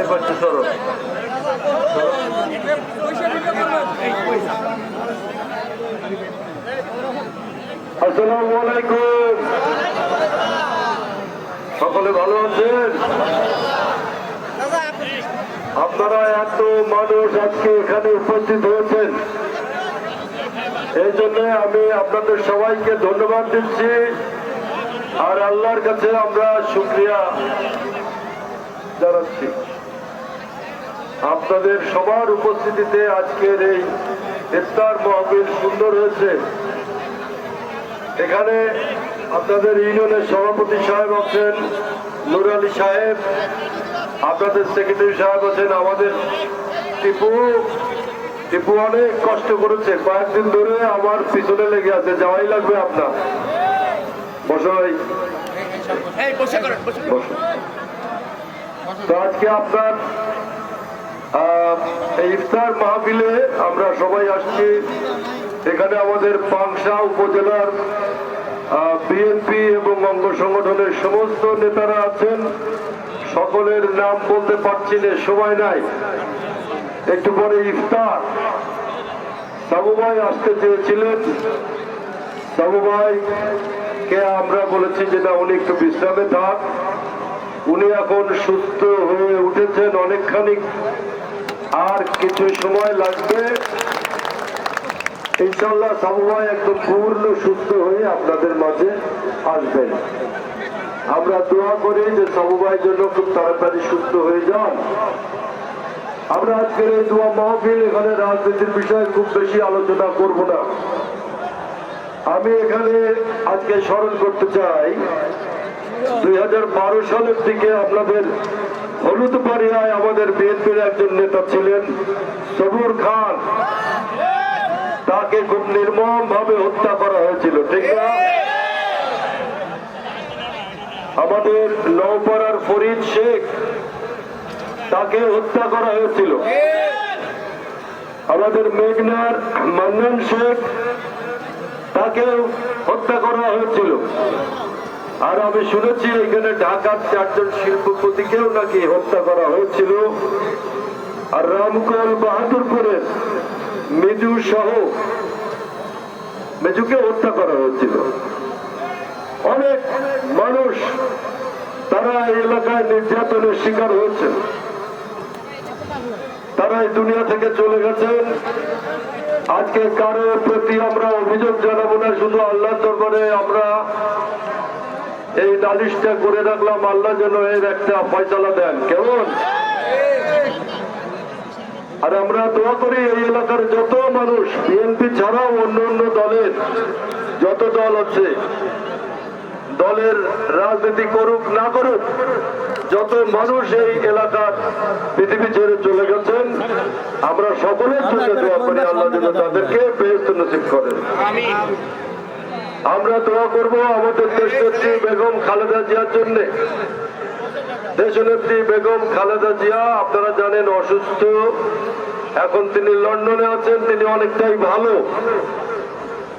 এই পাশে সরো আসসালামু সকলে ভালো আছেন? আপনারা এত মানুষ আজকে এখানে উপস্থিত হয়েছেন। এই জন্য আমি আপনাদের সবাইকে ধন্যবাদ দিচ্ছি। আর আল্লাহর কাছে আমরা শুক্রিয়া জানাচ্ছি। আপনাদের সবার উপস্থিতিতে আজকের এই ইফতার মহবিল সুন্দর হয়েছে। এখানে আপনাদের ইউনিয়নের সভাপতি সাহেব আছেন নুর আলী সাহেব আপনাদের সেক্রেটারি সাহেব আছেন আমাদের টিপু। টিপু অনেক কষ্ট করেছে। কয়েকদিন ধরে আমার পিছনে লেগে আছে যাওয়াই লাগবে আপনার। বসাই তো আজকে আপনার এই ইফতার মাহফিলে আমরা সবাই আসছি। এখানে আমাদের পাংশা উপজেলার বিএনপি এবং অঙ্গ সংগঠনের সমস্ত নেতারা আছেন। সকলের নাম বলতে পারছি না, সময় নাই। একটু পরে ইফতার। সাবু ভাই আসতে চেয়েছিলেন। সাবু ভাই, কে আমরা বলেছি যে না, উনি একটু বিশ্রামে থাক। উনি এখন সুস্থ হয়ে উঠেছেন অনেকখানি। আর কিছু সময় লাগবে। ইনশাল্লাহ একদম পূর্ণ, সুস্থ হয়ে আপনাদের মাঝে আসবেন আমরা দোয়া করি যে জন্য খুব তাড়াতাড়ি সুস্থ হয়ে যান। আমরা আজকের এই দোয়া মাহফিল এখানে রাজনীতির বিষয়ে খুব বেশি আলোচনা করব না। আমি এখানে আজকে স্মরণ করতে চাই, দুই হাজার বারো সালের দিকে আপনাদের হলুদ পাড়িয়ায় আমাদের বিএনপির একজন নেতা ছিলেন সবুর খান। তাকে খুব নির্মম ভাবে হত্যা করা হয়েছিল, ঠিক না? আমাদের নৌপাড়ার ফরিদ শেখ তাকে হত্যা করা হয়েছিল। আমাদের মেঘনার মান্নান শেখ তাকে হত্যা করা হয়েছিল। আর আমি শুনেছি এখানে ঢাকার চারজন শিল্পপতিকেও নাকি হত্যা করা হয়েছিল। আর রামকল বাহাদুরপুরের মেজু সহ মেজুকে হত্যা করা হয়েছিল। অনেক মানুষ তারা এলাকায় নির্যাতনের শিকার হয়েছে তারা এই দুনিয়া থেকে চলে গেছেন। আজকে কারও প্রতি আমরা অভিযোগ জানাব না, শুধু আল্লাহ দরবারে আমরা এই নালিশটা করে রাখলাম, আল্লাহ যেন এর একটা ফয়সালা দেন। কেমন? আর আমরা দোয়া করি, এই এলাকার যত মানুষ বিএনপি ছাড়াও অন্য অন্য দলের, যত দল আছে, দলের রাজনীতি করুক, না করুক, যত মানুষ এই এলাকার পৃথিবী ছেড়ে চলে গেছেন, আমরা সকলের জন্য দোয়া করি, আল্লাহ যেন তাদেরকে বেহস্ত নসিব করেন। আমরা দোয়া করব আমাদের দেশনেত্রী বেগম খালেদা জিয়ার জন্য। দেশনেত্রী বেগম খালেদা জিয়া, আপনারা জানেন অসুস্থ। এখন তিনি লন্ডনে আছেন, তিনি অনেকটাই ভালো।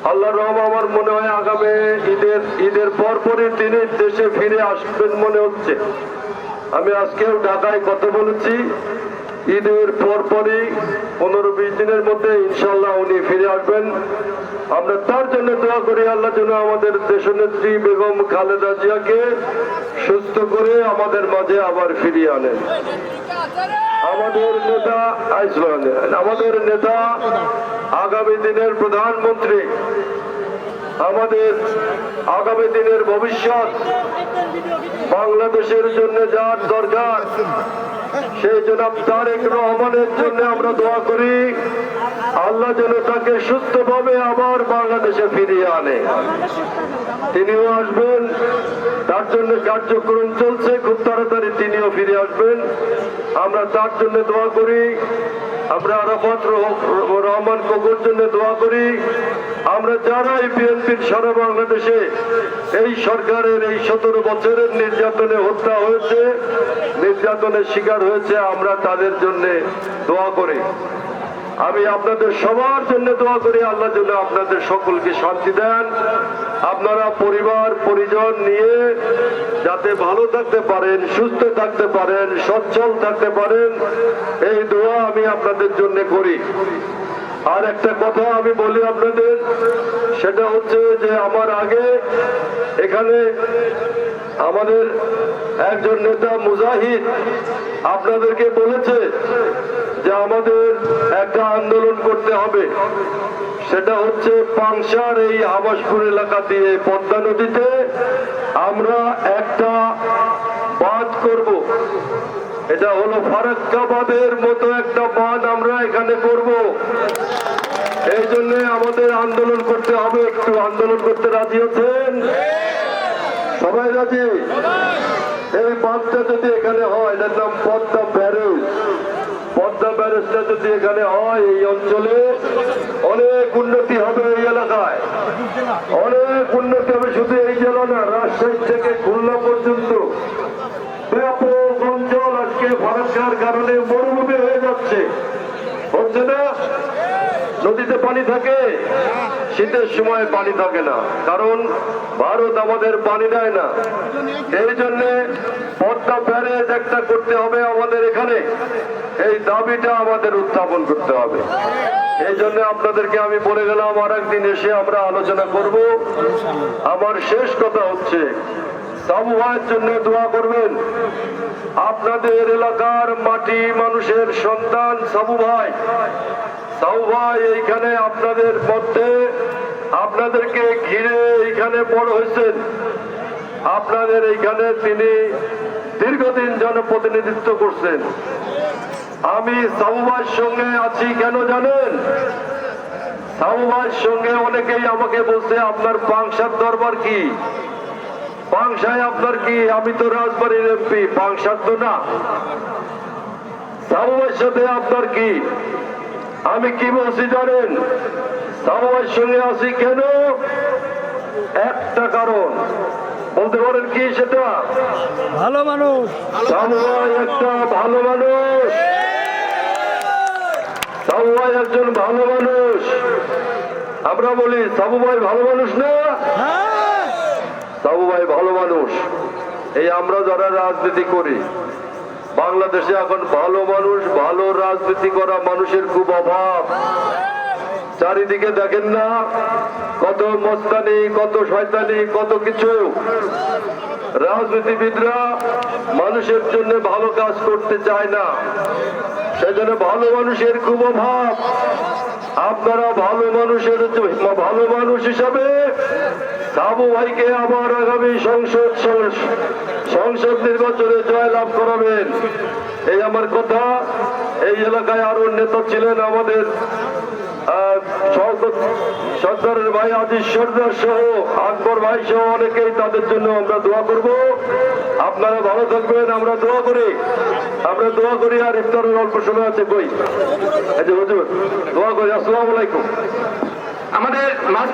আল্লাহ রহম আমার মনে হয় আগামী ঈদের ঈদের পরপরই তিনি দেশে ফিরে আসবেন মনে হচ্ছে। আমি আজকেও ঢাকায় কথা বলেছি। ঈদের পরপরই পনেরো দিনের মধ্যে ইনশাল্লাহ উনি ফিরে আসবেন। আমরা তার জন্য দোয়া করি, আল্লাহ যেন আমাদের দেশনেত্রী বেগম খালেদা জিয়াকে সুস্থ করে আমাদের মাঝে আবার ফিরিয়ে আনেন। আমাদের নেতা আমাদের নেতা আগামী দিনের প্রধানমন্ত্রী, আমাদের আগামী দিনের ভবিষ্যৎ, বাংলাদেশের জন্য যার দরকার সেই জনাব তারেক রহমানের জন্য আমরা দোয়া করি, আল্লাহ যেন তাকে সুস্থভাবে আবার বাংলাদেশে ফিরিয়ে আনে। তিনিও আসবেন, তার জন্য কার্যক্রম চলছে, খুব তাড়াতাড়ি তিনিও ফিরে আসবেন। আমরা তার জন্য দোয়া করি, আমরা আরাফাত রহ- রহমান কোকুর জন্য দোয়া করি। আমরা যারাই বিএনপির সারা বাংলাদেশে এই সরকারের এই সতেরো বছরের নির্যাতনে হত্যা হয়েছে নির্যাতনের শিকার হয়েছে, আমরা তাদের জন্য দোয়া করি। আমি আপনাদের সবার জন্য দোয়া করি, আল্লাহ জন্য আপনাদের সকলকে শান্তি দেন। আপনারা পরিবার, পরিজন নিয়ে যাতে ভালো থাকতে পারেন, সুস্থ থাকতে পারেন, সচ্ছল থাকতে পারেন, এই দোয়া আমি আপনাদের জন্য করি। আর একটা কথা আমি বলি আপনাদের, সেটা হচ্ছে যে আমার আগে এখানে আমাদের একজন নেতা মুজাহিদ আপনাদেরকে বলেছে যে আমাদের একটা আন্দোলন করতে হবে। সেটা হচ্ছে পাংশার এই আবাসপুর এলাকা দিয়ে পদ্মা নদীতে আমরা একটা বাঁধ করব। এটা হলো ফারাক্কাবাদের মতো একটা বাঁধ আমরা এখানে করব। এই জন্য আমাদের আন্দোলন করতে হবে। একটু আন্দোলন করতে রাজি আছেন? সবাই রাজি? এই বাঁধটা যদি এখানে হয়, এটার নাম পদ্মা ব্যারেজ। পদ্মা ব্যারেজটা যদি এখানে হয়, এই অঞ্চলে অনেক উন্নতি হবে এই এলাকায়। অনেক উন্নতি হবে, শুধু এই জেলা না, রাজশাহী থেকে খুলনা পর্যন্ত। ব্যাপক অঞ্চল আজকে ফারাক্কার কারণে মরুভূমি হয়ে যাচ্ছে। হচ্ছে না নদীতে পানি থাকে। শীতের সময় পানি থাকে না। কারণ ভারত আমাদের পানি দেয় না। এই জন্য পদ্মা ব্যারেজ একটা করতে হবে আমাদের এখানে। এই দাবিটা আমাদের উত্থাপন করতে হবে। এই জন্য আপনাদেরকে আমি বলে গেলাম আর একদিন এসে আমরা আলোচনা করব। আমার শেষ কথা হচ্ছে সামুহার জন্য দোয়া করবেন। আপনাদের এলাকার মাটি মানুষের সন্তান সাবু ভাই। সাবু ভাই, এইখানে আপনাদের মধ্যে আপনাদেরকে ঘিরে এইখানে বড় হয়েছেন। আপনাদের এইখানে তিনি দীর্ঘদিন জনপ্রতিনিধিত্ব করছেন। আমি সাবুবার সঙ্গে আছি কেন জানেন? সাবুবার সঙ্গে অনেকেই আমাকে বলছে, আপনার পাংশার দরবার কি? পাংশায় আপনার কি? আমি তো রাজবাড়ির এমপি পাংশার তো না। সাথে আপনার কি? আমি কি বলছি জানেন? সাবুবার সঙ্গে আছি কেন? একটা কারণ। বলতে পারেন কি সেটা? ভালো মানুষ। একটা ভালো মানুষ। সাবুভাই একজন ভালো মানুষ। আমরা বলি সাবু ভাই ভালো মানুষ না? হ্যাঁ। সাবু ভাই ভালো মানুষ। এই আমরা যারা রাজনীতি করি, বাংলাদেশে এখন ভালো মানুষ, ভালো রাজনীতি করা মানুষের খুব অভাব। চারিদিকে দেখেন না, কত মস্তানি, কত শয়তানি, কত কিছু। রাজনীতিবিদরা মানুষের জন্য ভালো কাজ করতে চায় না। সেজন্য ভালো মানুষের খুব অভাব। আপনারা ভালো মানুষের ভালো মানুষ হিসাবে সাবু ভাইকে আবার আগামী সংসদ সংসদ নির্বাচনে জয়লাভ করাবেন। এই আমার কথা। এই এলাকায় আরও নেতা ছিলেন আমাদের সর্দারের ভাই আজিজ সর্দার সহ আকবর ভাই সহ অনেকেই তাদের জন্য আমরা দোয়া করব। আপনারা ভালো থাকবেন, আমরা দোয়া করি। আমরা দোয়া করি, আর ইফতারের অল্প সময় আছে বই হুজুর, দোয়া করি, আসসালামু আলাইকুম। আমাদের মাঝ